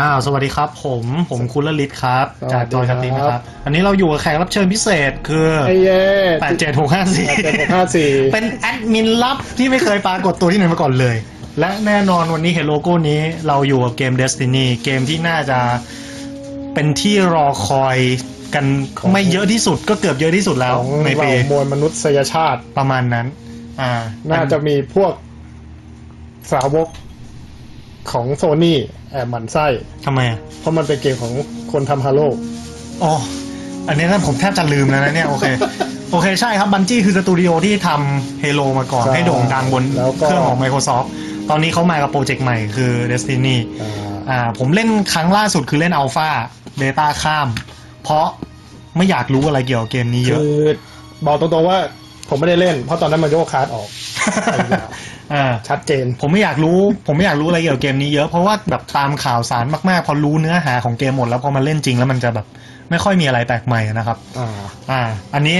อ้าวสวัสดีครับ ผมผมคุณลลิตครับ จากจอยสตรีมนะครับ อันนี้เราอยู่กับแขกรับเชิญพิเศษคือไอ้เย่แปดเจ็ดหกห้าสี่แปดเจ็ดหกห้าสี่เป็นแอดมินลับที่ไม่เคยปรากฏตัวที่ไหนมาก่อนเลย และแน่นอนวันนี้เห็นโลโก้นี้เราอยู่กับเกม Destiny เกมที่น่าจะเป็นที่รอคอยกันไม่เยอะที่สุดก็เกือบเยอะที่สุดแล้วของในเราปีมวลมนุษยชาติประมาณนั้น อ่า น่าจะมีพวกสาวกของโซนี่ แอบหมันไส้ทำไมอะเพราะมันเป็นเกมของคนทำฮาโลอ๋ออันนี้นะผมแทบจะลืมแล้วนะเนี่ย โอเค โอเคใช่ครับบันจี้คือสตูดิโอที่ทำ Halo มาก่อนให้โด่งดังบนเครื่องของ Microsoft ตอนนี้เขามากับโปรเจกต์ใหม่คือ Destiny อ่าอ่าผมเล่นครั้งล่าสุดคือเล่น Alpha Beta ข้าม เพราะไม่อยากรู้อะไรเกี่ยวกับเกมนี้เยอะ คือบอกตรงๆว่าผมไม่ได้เล่น เพราะตอนนั้นมันโยกคาร์ดออกอ่า ชัดเจน ผมไม่อยากรู้ ผมไม่อยากรู้อะไรเกี่ยวกับเกมนี้เยอะ เพราะว่าแบบตามข่าวสารมากๆ พอรู้เนื้อหาของเกมหมดแล้วพอมาเล่นจริงแล้วมันจะแบบไม่ค่อยมีอะไรแปลกใหม่นะครับ อ่าอ่าอันนี้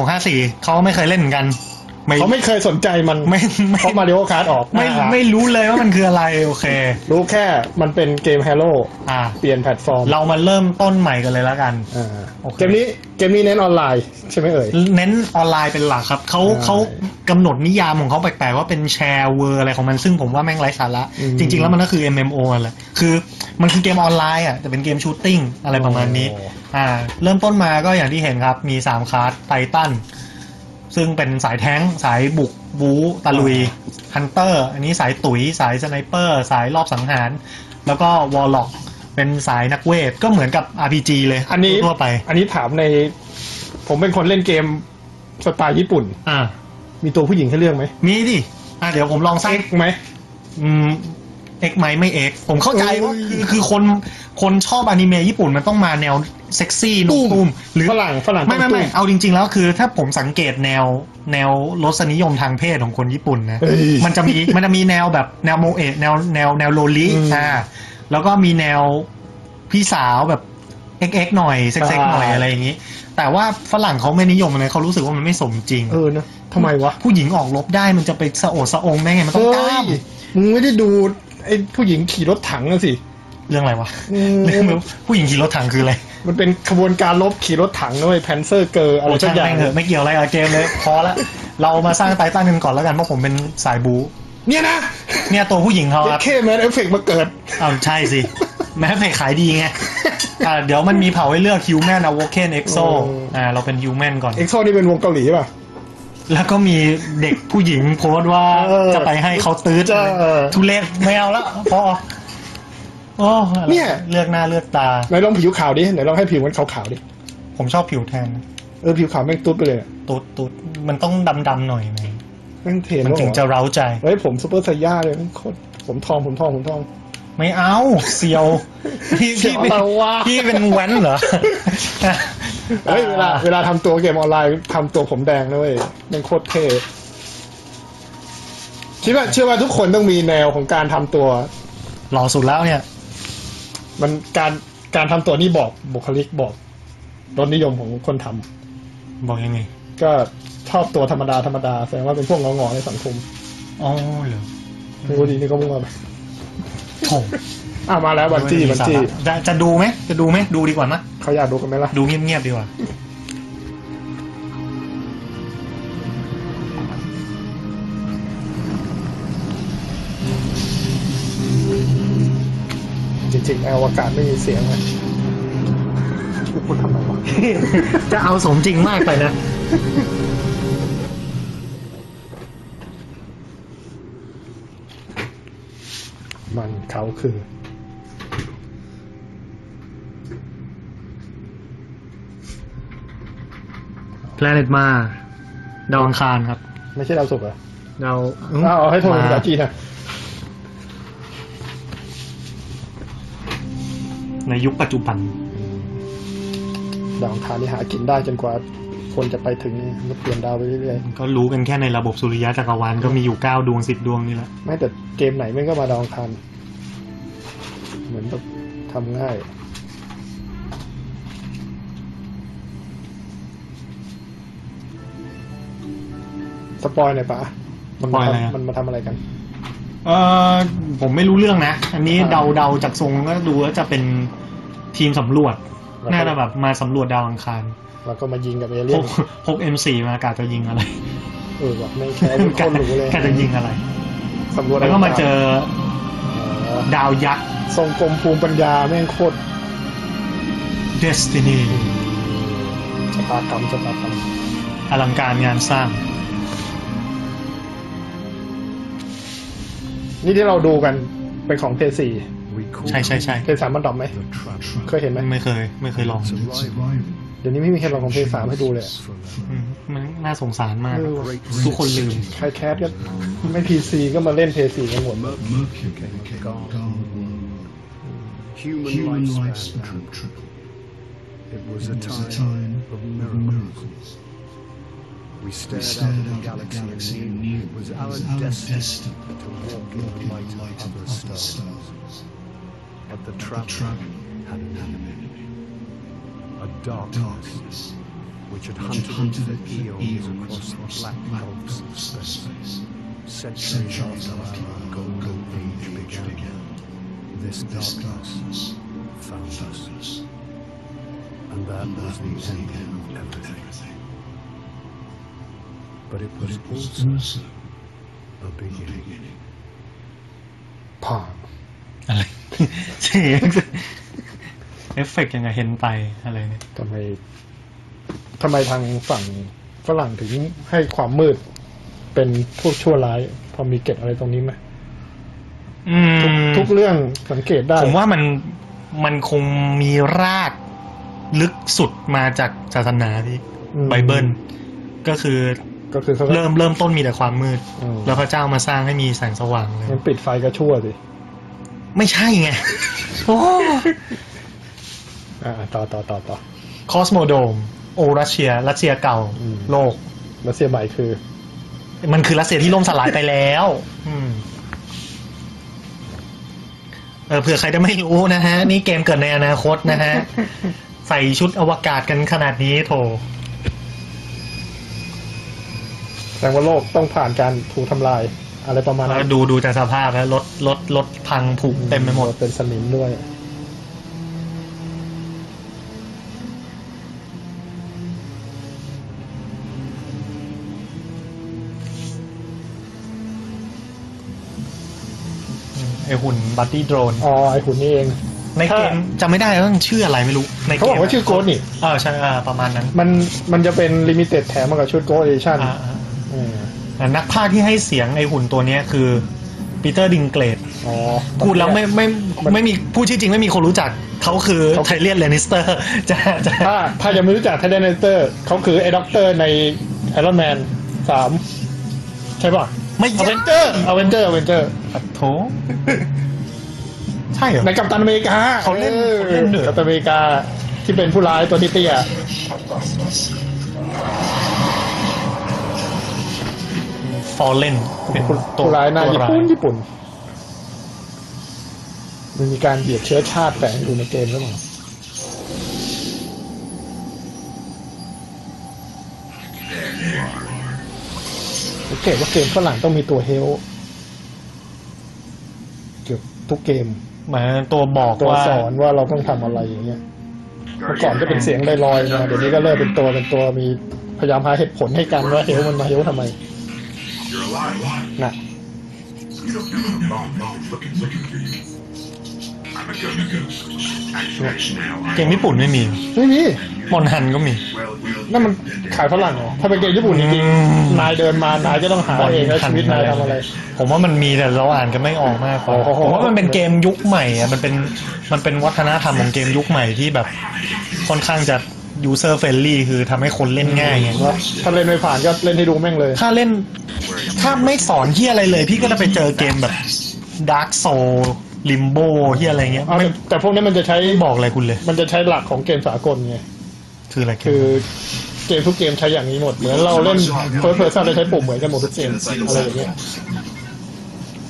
87654เขาไม่เคยเล่นเหมือนกันไม่ เขาไม่เคยสนใจมันไม่ไม่เพราะมาริโอคาร์ดออกไม่อ่าไม่รู้เลยว่ามันคืออะไรโอเค รู้แค่มันเป็นเกมฮาโลอ่าเปลี่ยนแพลตฟอร์ม เรามาเริ่มต้นใหม่กันเลยแล้วกันอ่าโอเคเกมนี้เกมนี้เน้นออนไลน์ใช่ไหมเอ่ยเน้นออนไลน์เป็นหลักครับเขาใช่เขากำหนดนิยามของเขาแปลกๆว่าเป็นแชร์เวอร์อะไรของมันซึ่งผมว่าแม่งไร้สาระอืมจริง ๆ แล้วมันก็คือ MMO นั่นแหละคือมันคือเกมออนไลน์อะแต่เป็นเกมชูตติ้งอะไรประมาณนี้โอ้อ่าเริ่มต้นมาก็อย่างที่เห็นครับมีสามคลาสไททัน ซึ่งเป็นสายแท้งสายบุกบูตะลุยฮันเตอร์ อันนี้สายตุ๋ยสายสไนเปอร์ สายรอบสังหาร แล้วก็วอลล็อกเป็นสายนักเวท ก็เหมือนกับ RPG เลยอันนี้ทั่วไป อันนี้ถามใน ผมเป็นคนเล่นเกมสไตล์ญี่ปุ่น อ่า มีตัวผู้หญิงให้เลือกไหม มีดิ อะเดี๋ยวผมลองสร้างเอ็กไหม อืมเอ็กไหมไม่เอ็กผมเข้าใจว่าเอ้ยคือคือคนคนชอบอนิเมะญี่ปุ่นมันต้องมาแนว เซ็กซี่นุ่มตุ้มหรือฝรั่งฝรั่งไม่ไม่ต้องไม่ตุ้เอาจริง ๆ แล้วคือ ถ้าผมสังเกตแนวแนวรสนิยมทางเพศของคนญี่ปุ่นนะเฮ้ยมันจะมีมันจะมีแนวแบบแนวโมเอะแนวแนวแนวโลลิอืมอ่าแล้วก็มีแนวพี่สาวแบบเอ็กเอ็กหน่อยเซ็กเซ็กหน่อยอ่าอะไรอย่างนี้ แต่ว่าฝรั่งเขาไม่นิยมเลยเขารู้สึกว่ามันไม่สมจริง เออนะทำไมวะ ผู้หญิงออกรบได้มันจะไปสะโอดสะองได้ไง มันต้องกล้ามเฮ้ยมึงไม่ได้ดูไอ้ผู้หญิงขี่รถถังนะสิ เรื่องอะไรวะอืมเรื่องผู้หญิงขี่รถถังคืออะไร มันเป็นขบวนการลบขี่รถถังด้วยแพนเซอร์เกอร์อะไรโอ้สัช่ากงอย่างแม่งเถอะไม่เกี่ยวอะไรกับเกมเลย พอละ เรามาสร้างไตตันกันก่อนแล้วกันเพราะผมเป็นสายบูเนี่ยนะเนี่ยตัวผู้หญิงเขาเจ็ครับ เคแมนเอฟเฟกมาเกิดอ้าวใช่สิ แม้เพจขายดีไงอ่าเดี๋ยวมันมีเผาให้เลือก Human a w o k e n Exo อืม อ่าเราเป็น Human ก่อน เอ็กโซนี่เป็นวงเกาหลีป่ะ แล้วก็มีเด็กผู้หญิงโพสต์ว่าเออจะไปให้เขาตื้อจะเออ ทุเรศไม่เอาแล้วพอโอ้อะไรเนี่ย เลือกหน้าเลือกตา ไหนลองผิวขาวดิไหนลองให้ผิวมันขาวๆดิผมชอบผิวแทน เออผิวขาวแม่งตุ๊ดไปเลยอะตุ๊ดตุ๊ดมันต้องดำๆหน่อยไหมแม่งเทนมันถึงจะเร้าใจ เฮ้ยผมซูเปอร์ไซย่าเลยแม่งโคตรผมทองผมทองผมทอง ไม่เอาเซียวพี่เสี่พี่ยวอะไรวะ พี่เป็นแว้นเหรอเฮ้ยเวลาเวลาทำตัวเกมออนไลน์ทำตัวผมแดงนะเว้ยแม่งโคตรเท่คิดว่าเชื่อว่าทุกคนต้องมีแนวของการทำตัว หล่อสุดแล้วเนี่ย มันการการทำตัวนี่บอกบุคลิกบอกรสนิยมของคนทำบอกยังไง ก็ชอบตัวธรรมดาธรรมดาแสดงว่าเป็นพวกงอๆในสังคมอ๋อเหรอไม่รู้ดีนี่ก็มั่วไปโถอะมาแล้วบันจี้บันจี้จะจะดูไหมจะดูไหมดูดีกว่านะเขาอยากดูกันไหมล่ะ ดูเงียบๆดีกว่า จริงๆในอวกาศไม่มีเสียงเลยกูพูดทำไมวะ จะเอาสมจริงมากไปนะ มันเขาคือ Planet m a ดาวอังคารครับ ไม่ใช่ดาวศุกร์เหรอ ดาว อ้าวเอาให้โทรเป็นภาษาจีนนะ ในยุคปัจจุบันดาวอังคารนี่หากินได้จนกว่าคนจะไปถึงนี่มันเปลี่ยนดาวไปเรื่อยก็รู้กันแค่ในระบบสุริยะจักรวาลก็มีอยู่เก้าดวงสิบดวงนี่แหละๆ ไม่แต่เกมไหนแม่งก็มาดาวอังคารเหมือนแบบทำง่าย สปอยหน่อยปะมันมาทำมันมาทำอะไรกัน เออผมไม่รู้เรื่องนะ อันนี้เดาเดาจากทรงก็ดูว่าจะเป็นทีมสำรวจ น่าจะแบบมาสำรวจดาวอังคาร แล้วก็มายิงกับเอพเลี่ยกนพก M4 มากาจะยิงอะไร เออแบบไม่แค่เป็นคนหรูเลยกาจะยิงอะไรสำรวจแล้วก็มาเจออ๋อดาวยักษ์ทรงกลมภูมิปัญญาแม่งโคตร Destiny ชะตากรรมชะตากรรมอลังการงานสร้าง นี่ที่เราดูกันเป็นของเพย์สี่ใช่ใช่ใช่เพย์สามมันดรอปไหมเคยเห็นไหมไม่เคย ไม่เคยลอง เดี๋ยวนี้ไม่มีใครลองของเพย์สามให้ดูเลยอะอืมมันน่าสงสารมากเออว่ะทุกคนลืมใครแคสก็ไม่พีซีก็มาเล่นเพย์สี่กันหมด Mercury became Garden. Human, Human lifespan lifespan tripled. tripled. It was It a was a time time of of miracles. We stared, we stared out, the galaxy, the galaxy and knew it was, it was our, our destiny, destiny to walk in the light, of other stars. stars. But the trap, trap had an enemy. A darkness, darkness which had which hunted, hunted the eons across the black, black gulfs of space. Centuries after our golden age began, began. this darkness found us. And that was the end of everything. Everything. But it But was it was also also a a beginning. beginning. ผ่านอะไรเสียงเอฟเฟกต์ยังไงเห็นไปอะไรเนี่ยทำไมทำไมทางฝั่งฝรั่งถึงให้ความมืดเป็นพวกชั่วร้าย พอมีเกร็ดอะไรตรงนี้ไหมอืทุกมทุกเรื่องสังเกตได้ ผมว่ามันมันคงมีรากลึกสุดมาจากศาสนาที่อืมไบเบิลก็คือ ก็คือเขาก็เริ่มเริ่มต้นมีแต่ความมืดอืมแล้วพระเจ้ามาสร้างให้มีแสงสว่างเลยมันปิดไฟก็ชั่วสิ ไม่ใช่ไงอ่าต่อต่อต่อต่อคอสโมโดม โอรัสเซีย รัสเซียเก่าอืมโลก รัสเซียใหม่คือ มันคือรัสเซียที่ล่มสลายไปแล้ว อืมเออเผื่อใครจะไม่รู้นะฮะ นี่เกมเกิดในอนาคตนะฮะ ใส่ชุดอวกาศกันขนาดนี้โถ แสดงว่าโลกต้องผ่านการถูกทำลาย อะไรประมาณแล้นั้วนดูดูจากสภาพแล้วรถรถรถพังผุเต็มไปหมดเป็นสนิมด้วย ไอหุ่นบัตตี้โดรน อ๋อ ไอหุ่นนี่เอง ในเกมจำไม่ได้ว่ามันชื่ออะไรไม่รู้ ในเกมเขาบอกว่าชื่อโกดนี่เออใช่อ่าประมาณนั้น มันมันจะเป็นลิมิเต็ดแถมมากับชุดโกดเอชั่น อ่าอ่าแต่ นักพากย์ที่ให้เสียงไอหุ่นตัวเนี้ยคือปีเตอร์ดิงเกรดอ๋อพูดแล้วไม่ไม่มันไม่มีพูดชื่อจริงไม่มีคนรู้จักเขาคือเขาไทเลียนเลนิสเตอร์จะจะถ้าถ้ายังไม่รู้จักไทเดนเตอร์เขาคือไอ้ด็อกเตอร์ในไอรอนแมนสามใช่ป่ะไม่อเวนเจอร์อเวนเจอร์อเวนเจอร์โถใช่เหรอในกัปตันอเมริกาเขาเล่นออเขาเล่นด้วยกัปตันอเมริกาที่เป็นผู้ร้ายตัวที่เตี้ย ฟอลเลนเป็นผู้ตัวผู้ร้ายหน้าตัวญี่ปุ่นญี่ปุ่น มันมีการเหยียดเชื้อชาติแฝงอยู่ในเกมหรือเปล่าสังเกตว่าเกมฝรั่งต้องมีตัวเฮลเกือบทุกเกมเหมือนตัวบอกตัวว่าสอนว่าเราต้องทำอะไรอย่างเงี้ยเมื่อก่อนจะเป็นเสียงลอยๆมาเดี๋ยวนี้ก็เริ่มเป็นตัวเป็นตัวมีพยายามหาเหตุผลให้กันว่าเฮลมันมาเฮลทำไม You're alive. นะ You don't have a bomb bomb looking looking for you. I'm a ghost. Actually, now เกมญี่ปุ่นไม่มีไม่มีมอนฮันก็มี Well, we'll นั่นมันขายฝรั่งเหรอถ้าเป็นเกมญี่ปุ่นจริงอืม ๆนายเดินมานายก็ต้องหาเองแล้วชีวิตนายทำอะไร ผมว่ามันมีแต่เราอ่านกันไม่ออกมากกว่าโอ้โห ผมว่ามันเป็นเกมยุคใหม่อะมันเป็นมันเป็นวัฒนธรรมของเกมยุคใหม่ที่แบบค่อนข้างจะ user friendly คือทำให้คนเล่นง่ายไงว่าถ้าเล่นไม่ผ่านก็เล่นให้ดูแม่งเลย ถ้าเล่น ถ้าไม่สอนที่อะไรเลย พี่ก็จะไปเจอเกมแบบ Dark Soul Limbo ที่อะไรเงี้ยเอาไม่แต่แต่พวกนี้มันจะใช้ไม่บอกอะไรคุณเลย มันจะใช้หลักของเกมสากลไงคืออะไรคือเกมทุกเกมใช้อย่างนี้หมด เหมือนเราเล่น first person เราใช้ปุ่มเหมือนกันหมดทุกเกมอะไรอย่างเงี้ย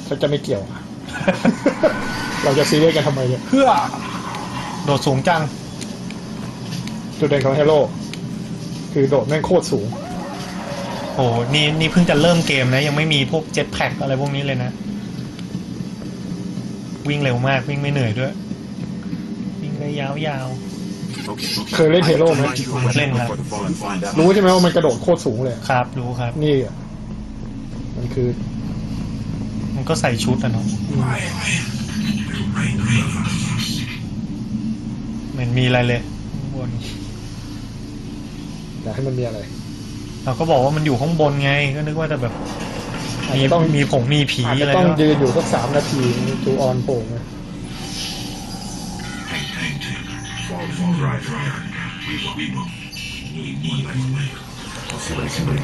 เขาจะไม่เกี่ยว เราจะซีเรียสกันทำไมเนี่ยเพื่อโดดสูงจัง จุดเด่นของเฮโ o คือโดดแม่งโคตรสูง โอ้นี่นี่เพิ่งจะเริ่มเกมนะ ยังไม่มีพวกเจ็ตแพ็กอะไรพวกนี้เลยนะ วิ่งเร็วมากวิ่งไม่เหนื่อยด้วย วิ่งได้ยาว Okay. เคยเล่นเฮโร่ไหมเล่นครับ Before the fallen find out. รู้ใช่ไหมว่ามันกระโดดโคตรสูงเลยๆครับรู้ครับ นี่อะมันคือมันก็ใส่ชุดอะเนาะเหมือนมีอะไรเลยข้างบน อยากให้มันมีอะไรเราก็บอกว่ามันอยู่ข้างบนไง ก็นึกว่าจะแบบอาจมีจะต้องมีผงมีผีอาจอะจะไรต้องก็ยืนอยู่สักสามนาทีจูออนโผล่มา Fall, fall, right, right. We will, we will. We need one way. I'll see what I can do.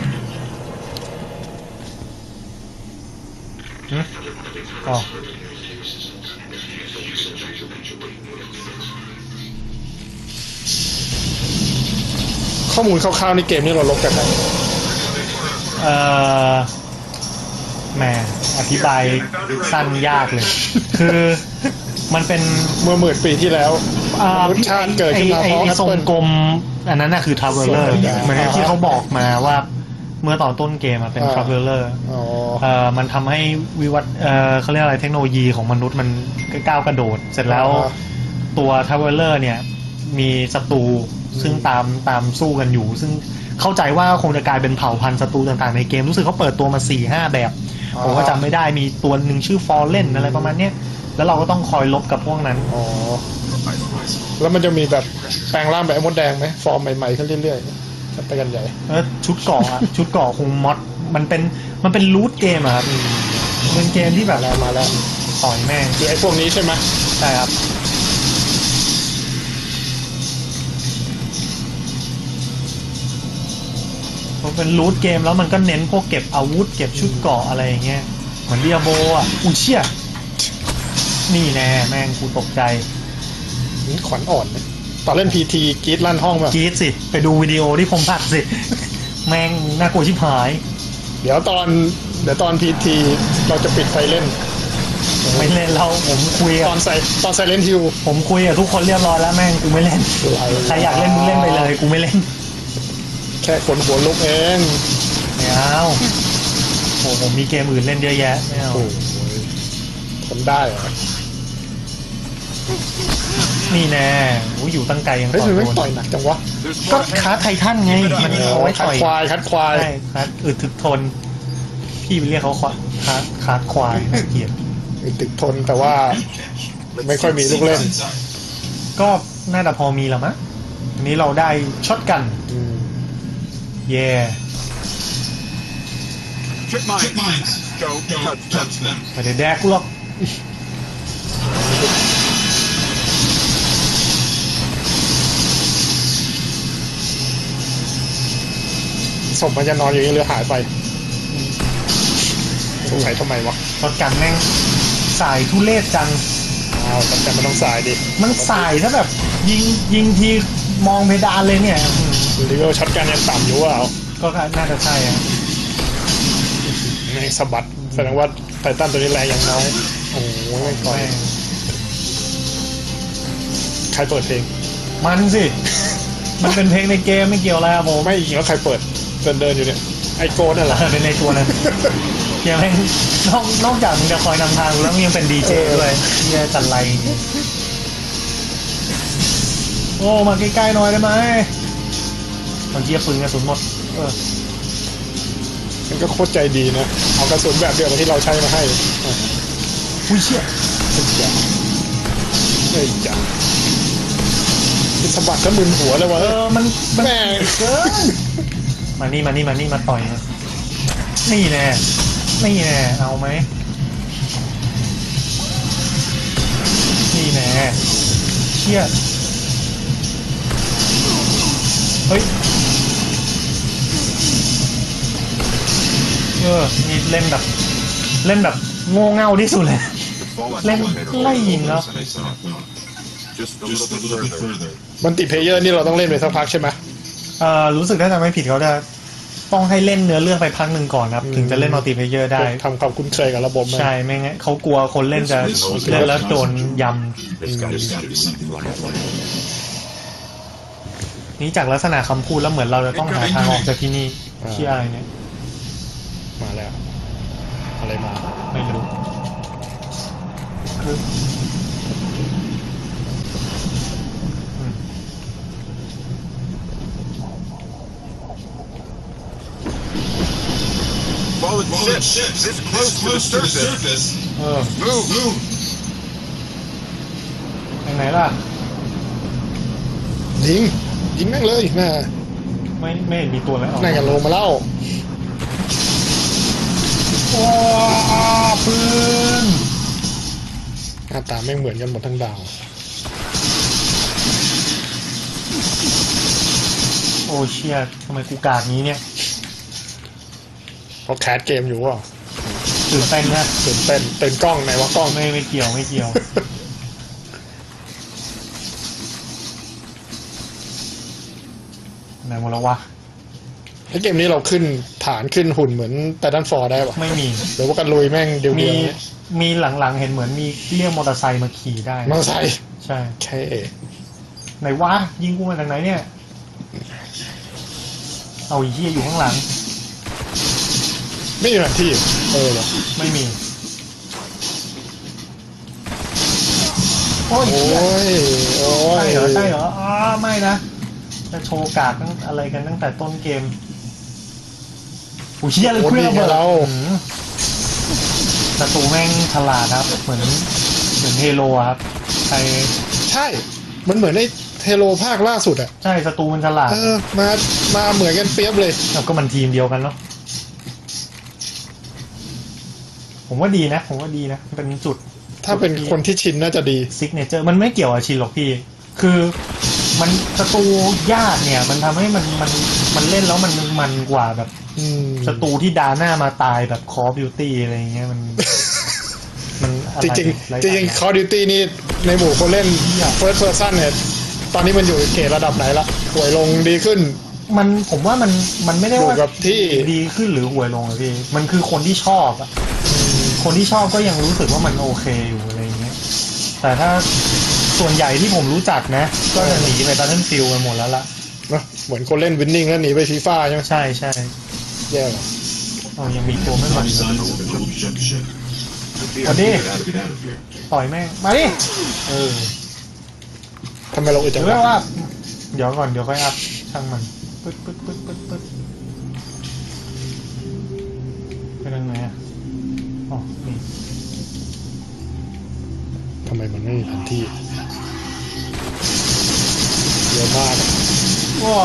หึอ๋อ ข้อมูลคร่าวๆในเกมนี้เราลบกันไหนเอ่อแหมอธิบายสั้นยากเลย คือมันเป็นเมื่อหมื่นปีที่แล้วอ่ามนุษย์ชาติเกิดขึ้นมาไอ้เพราะไอ้แอไอ้ปทรงเปิล กลม อันนั้นน่ะคือทาวเวลเลอร์ส่วนใหญ่เหมือนกับที่เขาบอกมาว่าเมื่อตอนต้นเกมอะเป็นอ่าทาวเวลเลอร์ อ๋อ เอ่อมันทำให้วิวัฒน์เอ่อเขาเรียกอะไรเทคโนโลยีของมนุษย์มันก้าวกระโดด เสร็จแล้วอ่าตัวทาวเวลเลอร์เนี่ย มีศัตรู ซึ่งตามตามสู้กันอยู่ ซึ่งเข้าใจว่าคงจะกลายเป็นเผ่าพันธุ์ศัตรูต่างๆในเกม รู้สึกเขาเปิดตัวมา4ี่ห้าแบบ ผมก็จำไม่ได้มีตัวหนึ่งชื่อฟอร์เรนอะไรประมาณเนี้ยแล้วเราก็ต้องคอยลบกับพวกนั้น อ๋อ แล้วมันจะมีแบบแปลงร่างแบบไอ้มดแดงไหมฟอร์มใหม่ๆขึ้นเรื่อยๆจะไปกันใหญ่เออชุดเกาะอะ ชุดเกาะคงมอดมันเป็นมันเป็นรูทเกมอะครับเป็นเกมที่แบบแล้วมาแล้วต่อยแม่งคือไอ้พวกนี้ใช่ไหมใช่ครับ เป็นรูทเกมแล้วมันก็เน้นพวกเก็บอาวุธ เก็บชุดเกราะอะไรอย่างเงี้ยเหมือนเดียโบอะอุ้ยเชี่ยนี่แน่แม่งกูตกใจนี่ขวัญอ่อนนะตอนเล่นพีทีกรีดลั่นห้องแบบกรีดสิ ไปดูวิดีโอที่ผมผัดสิ แม่งน่ากลัวชิบหาย เดี๋ยวตอน เดี๋ยวตอนพีทีเราจะปิดไฟเล่นไม่เล่นเราผมคุยตกัอบนใส่ตอนไซเลนฮิวผมคุยกับทุกคนเรียบร้อยแล้วแม่งกูไม่เล่นใครอยากเล่นมึงเล่นไปเลย กูไม่เล่น แค่คนหัวลุกเองไม่เอาโอ้ผมมีเกมอื่นเล่นเยอะแยะไม่เอาโอ้โหทนได้เหรอนี่แน่โอ้ยอยู่ตั้งไกลยังเฮ้ยต่อยมันโดไม่นต่อยหนักจังวะก็คาร์ไททันไงมันเอเอาอไว้คัดต่อยควายคัดควาย ใช่คาร์ดอึดถึกทน พี่ไปเรียกเขาควายคาร์ดคาร์ดควายน่าเกลียดไอ้ตึกทนแต่ว่า ไม่ค่อยมีลูกเล่น ก็น่าจะพอมีแล้วมั้งอันนี้เราได้ช็อตกัน อืม เย่ Trip mine. Don't touch, touch them. ไม่ได้แดกกูหรอกศพมันจะนอนอยู่อย่างนี้หรือหายไปสงสัยทำไมวะช็อตกันแม่งสายทุเรศจังอ้าวแต่มันต้องสายดิ มันสายถ้าแบบ ยิงยิงที มองเพดานเลยเนี่ยอืมรีเวลช็อตกันยังต่ำอยู่ว่าเอาก็น่าจะใช่อะแม่งสะบัดแสดงว่าไททันตัวนี้แรงอย่างน้อยโอ้โหไม่ก่อยแม่งใครเปิดเพลง มันสิ มันเป็นเพลงในเกมไม่เกี่ยวอะไรอะผม ไม่จริงแล้วใครเปิดเดินเดินๆอยู่เนี่ยไอโกนน่ะเหรอ เออเป็นในตัวนั้นยังไม่นอกนอกจากมึงจะคอยนำทางแล้วมึงยังเป็นดีเจด้วยเฮียจันไร โอ้ มาใกล้ๆหน่อยได้ไหมมันเจียปืนกระสุนหมด เออมันก็โคตรใจดีนะ เอากระสุนแบบเดียวกับที่เราใช้มาให้อะอุ้ยเชี่ยเฮ้ยจ้ะเฮ้ยจ้ะนี่สะบัดก็มึนหัวเลยวะเออ มันมันแม่เกินมานี่มานี่มานี่มาต่อยนะนี่แน่นี่แน่เอาไหมนี่แน่เชี่ย เฮ้ย เออนี่เล่นแบบ เล่นแบบโง่เง่าที่สุดเลย The fallen Lên- one made a lên little nhìn nó. worse than I thought. Just a little bit further. มันติเพเยอร์นี่เราต้องเล่นไปสักพักใช่ไหมเอ่อรู้สึกถ้าจำไม่ผิดเขาจะต้องให้เล่นเนื้อเรื่องไปพักหนึ่งก่อนครับ ถึงจะเล่นมัลติเพเยอร์ได้ ทำความคุ้นเคยกับระบบมันใช่ ไม่งั้นเขากลัวคนเล่นจะเล่นแล้วโดนย There's got to be something like that. ำ นี้จากลักษณะคำพูดแล้วเหมือนเราจะต้องหาทางออกจากที่นี่ที่อะไรเนี่ย มาแล้ว อะไรมา ไม่รู้คือไหนล่ะดิง ยิงแม่งเลยน่าไม่ไม่เห็นมีตัวอะไรออกน่าจะลงมาเล่าโอ้ปืนหน้าตาแม่งเหมือนกันหมดทั้งดาว โอ้เชียทำไมกูกากนี้เนี่ยเพราะแคสเกมอยู่ว่ะตื่นเต้นนะตื่นเต้นตื่นกล้องไหนวะกล้องไม่ไม่เกี่ยวไม่เกี่ยว ไหนหมดแล้ววะแล้วเกมนี้เราขึ้นฐานขึ้นหุ่นเหมือนไททันฟอร์ได้ปะไม่มี หรือว่ากันลุยแม่งเดียวมีเดียวเนี่ยมีหลังๆเห็นเหมือนมีเรียกมอเตอร์ไซค์มาขี่ได้มอเตอร์ไซค์ใช่แค่ไหนวะยิงกูมาจากไหนเนี่ย เอาไอีเหี้ยอยู่ข้างหลัง ไม่มีแผนที่เออว่ะไม่มีโอ้ยโอ้เหี้ยยโอ้ยใช่เหรอใช่เหรออ๋อไม่นะ จะโชว์กากตั้งอะไรกันตั้งแต่ต้นเกมอุ้ยเชี่ยเลยเครื่องระเบิดเราอืมศัตรูแม่งฉลาดครับ เหมือนเหมือนเฮโลอะครับใครใช่ มันเหมือนในเทโลภาคล่าสุดอะ ใช่ศัตรูมันฉลาดเออมามาเหมือนกันเปียบเลยแล้วก็มันทีมเดียวกันเนาะผมว่าดีนะ ผมว่าดีนะ เป็นจุด ถ้าเป็นคนที่ชินน่าจะดีซิกเนเจอร์มันไม่เกี่ยวกับชินหรอกพี่ คือ มันศัตรูยากเนี่ย มันทำให้มันมันมันเล่นแล้วมันมันกว่าแบบอืมศัตรูที่ดาหน้ามาตายแบบคอบิวตี้อะไรอย่างเงี้ยมันมันอะจไรริงไๆจริงๆ Call of Duty นี่ในหมู่คนเล่น First Person เนี่ยตอนนี้มันอยู่เกรดระดับไหนละห่วยลงดีขึ้น มันผมว่ามันมันไม่ได้ว่าอยู่กับที่ดีขึ้นหรือห่วยลงอะพี่มันคือคนที่ชอบอะคนที่ชอบก็ยังรู้สึกว่ามันโอเคอยู่อะไรอย่างเงี้ยแต่ถ้า ส่วนใหญ่ที่ผมรู้จักนะ ก็จะหนีไปตาเทนฟิลกันหมดแล้วล่ะเนอะเหมือนคนเล่นวินนิ่งแล้วหนีไปฟีฟ่าใช่ไหมใช่ใช่แย่ว่ะเอายังมีตัวไม่หมด Son orbital junction. We Ở have đi. to get out, get out of here. ต่อยแม่งมาดิเออทำไมเราอึดจัเดี๋งยววะอัพเดี๋ยวก่อนเดี๋ยวค่อยอัพช่างมันปึ๊ดปึ๊ดปึ๊ดปึ๊ดปึ๊ดไปทางไหนอะอ๋อนี่ทำไมมันไม่มีแผนที่เยอะมากอะว้า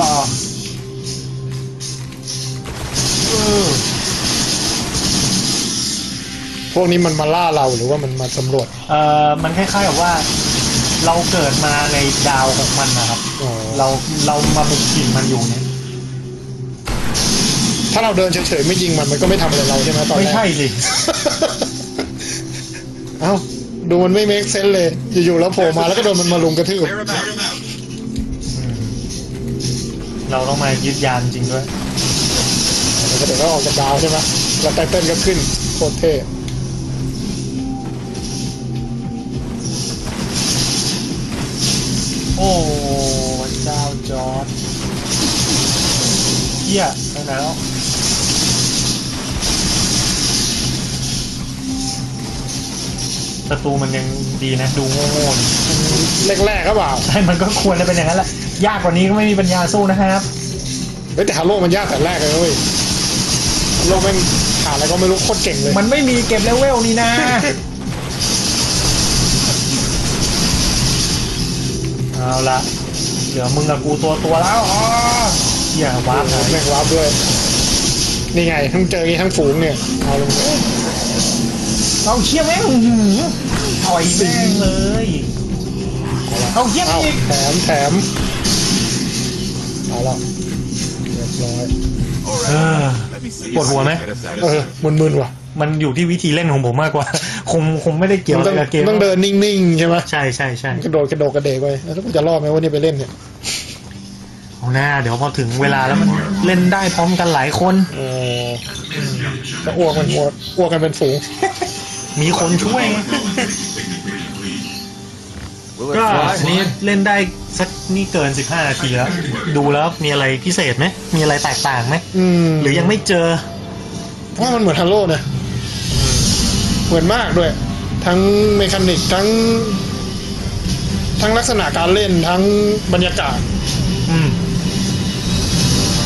เออพวกนี้มันมาล่าเราหรือว่ามันมาสำรวจ เอ่อมันคล้ายๆกับว่า เราเกิดมาในดาวของมันนะครับ อ๋อ เราเรามาบุกถิ่นมันอยู่เนี่ย ถ้าเราเดินเฉยๆไม่ยิงมันมันก็ไม่ทำอะไรเราใช่ไหมตอนแรก ไม่ใช่ สิ เอ้า ดูมันไม่เมคเซนเลย อยู่ๆแล้วโผล่มาแล้วก็โดนมันมาลุมกระทืบ Clear him out. อืม เราต้องมายึดยานจริงด้วยแล้วก็เดี๋ยวก็ออกจากดาวใช่ไหมแล้วไตเติ้ลก็ขึ้นโคตรเท่โอ้พระเจ้าจอร์ดเฮียไปไหนแล้ว ศัตรูมันยังดีนะ ดูโง่ๆนี่แรกๆก็เปล่าใช่มันก็ควรจะเป็นอย่างนั้นแหละยากกว่านี้ก็ไม่มีปัญญาสู้นะครับ เฮ้ยแต่ฮาโลมันยากแต่แรกเลยนะเว้ยฮาโลแม่งหาอะไรก็ไม่รู้โคตรเก่งเลยมันไม่มีเก็บเลเวลนี่นะเอาละเหลือมึงกับกูตัวตัวๆแล้วอ๋อเฮียวาร์ปหายแม่งวาร์ปด้วย นี่ไงทั้งเจออย่างงี้ทั้งฝูงเนี่ยเอาลงเลย เอาเชี่ยแม่งอื้อหือต่อยแม่งเลย เอาเชี่ยเอาอีกแถมแถมเอาละเรียบร้อยเออปวดหัวไหมเออมึนๆว่ะ มันอยู่ที่วิธีเล่นของผมมากกว่า คงคงไม่ได้เกี่ยวอะไรกับเกมต้องเดินนิ่งๆใช่ไหมใช่ใช่ใช่กระโดดกระโดดกระเดกไปแล้วจะรอดไหมว่านี่ไปเล่นเนี่ยเอาหน้าเดี๋ยวพอถึงเวลาแล้วมันเล่นได้พร้อมกันหลายคนเออจะอ้วกมันอ้วกอ้วกกันเป็นฝูง มีคนช่วย Will ก็ it อัน fly? นี้เล่นได้สักนี่เกิน15นาทีแล้ว ดูแล้วมีอะไรพิเศษไหม มีอะไรแตกต่างไหม อืมหรือยังไม่เจอว่ามันเหมือนฮัลโลนะเหมือนมากด้วย ทั้งเมคานิกทั้ง ทั้งลักษณะการเล่นทั้งบรรยากาศ อืม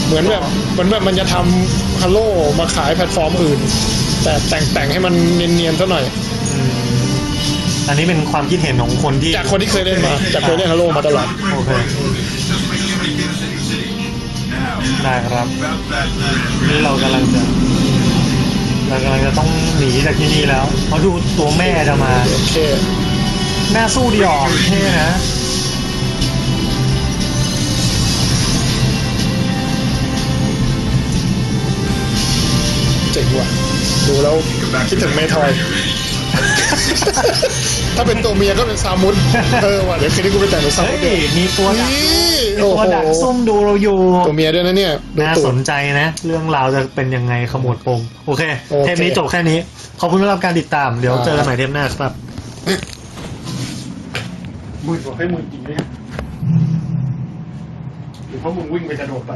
เหมือนแบบเหมือนแบบมันจะทำฮัลโลมาขายแพลตฟอร์มอื่น แต่แต่งแต่งให้มันเนียนๆซะหน่อยอืมอันนี้เป็นความคิดเห็นของคนที่จากคนที่เคยเล่นมาจากเคยเล่นฮัลโลมาตลอดโอเคได้ครับ นี่เรากำลังจะเรากำลังจะต้องหนีจากที่นี่แล้วเพราะดูตัวแม่จะมาโอเคแม่สู้ดีออกเท่นะเจ๋งว่ะ ดูแล้วคิดถึงเมทอย ถ้าเป็นตัวเมียก็เป็นซามุนเออว่ะเดี๋ยวคืนนี้กูไปแต่งเป็นซาเฮ้มุยนเดี๋ยวมีตัวดักนี่มีโอ้ตัวโหดักซุ่มดูเราอยู่ ตัวเมียด้วยนะเนี่ยดูน่าตูสดนใจนะ เรื่องราวจะเป็นยังไงขมวดปมโอเคโอเค เทปนี้จบแค่นี้ ขอบคุณสำหรับการติดตาม เดี๋ยวอ่าเจอกันใหม่เทปหน้าครับมึงบอกให้มึงจริงเนี่ยหรือเพราะมึงวิ่งไปกระโดดไป